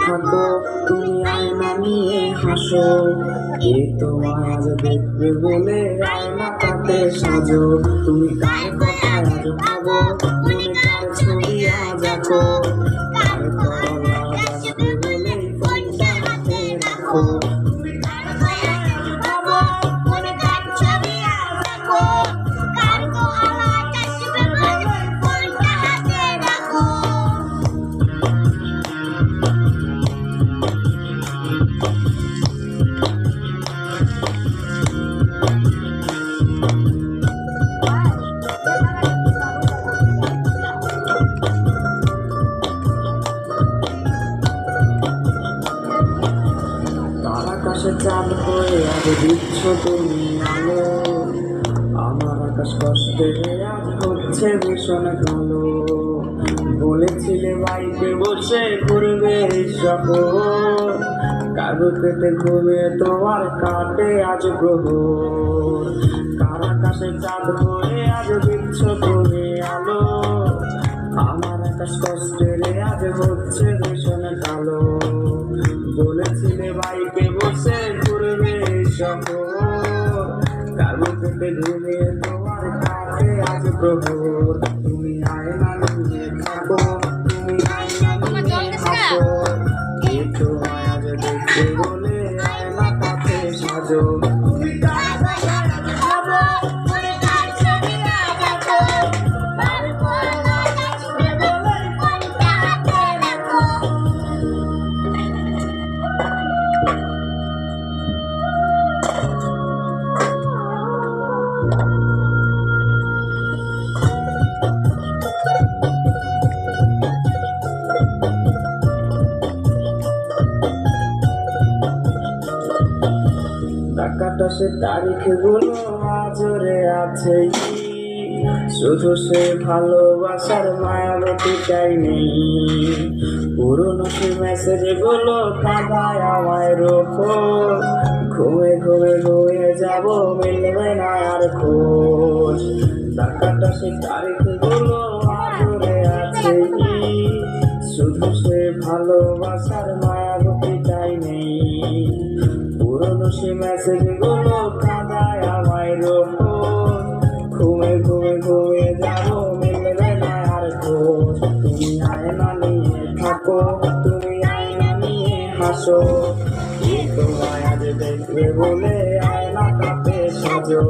থাকো, তুমি আয়না নিয়ে হাসো। এ তোমায় আজ দেখবে বলে আয়না তাতে সাজো। তুমি কার কথা আজ ভাবো কার ছবি আজ কার কথা বাজবে বলে ফোনটা হাতে রাখো। চাঁদ হয়ে আজ দিচ্ছ তুমি আলো। আমার আকাশ কষ্টে আজ হচ্ছে ভীষণ কালো। বলেছিলে বাইকে বসে ঘুরবে শহর। কাগজেতে ঘুমিয়ে তোমার কাটে আজ প্রহর কার আকাশে চাঁদ হয়ে আজ দিচ্ছ তুমি আলো? আমার আকাশ কষ্টের আজ হচ্ছে ভীষণ কালো। বলেছিলে বাইকে পেটে ঘুমিয়ে তোমার কাছে আজ প্রহর তুমি আয়না নিয়ে থাকো তুমি আয়না নিয়ে থাকো এ তোমায় দেখতে বলে আয়না কাছে সাজো তুমি টাকাটা সে তারিখগুলো আজরে আছে শুধু সে ভালোবাসার মায়াবতী চাইনি। পুরনো সে মেসেজগুলো কাঁদায় আমায় রোখো। ঘুমে ঘুমে ঘুমিয়ে যাব, মিলবে না আর খোঁজ। টাকাটা সে তারিখগুলো আজরে আছে শুধু সে ভালোবাসার মায়াবতী চাইনি। পুরনো সে মেসেজগুলো কাঁদায় আমায় রোজ ঘুমে ঘুমে ঘুমে যাব মিলবে না আর তুমি আয়না নিয়ে থাকো, তুমি আয়না নিয়ে হাসো। তোমায় বলে আয়না কাপে সাজো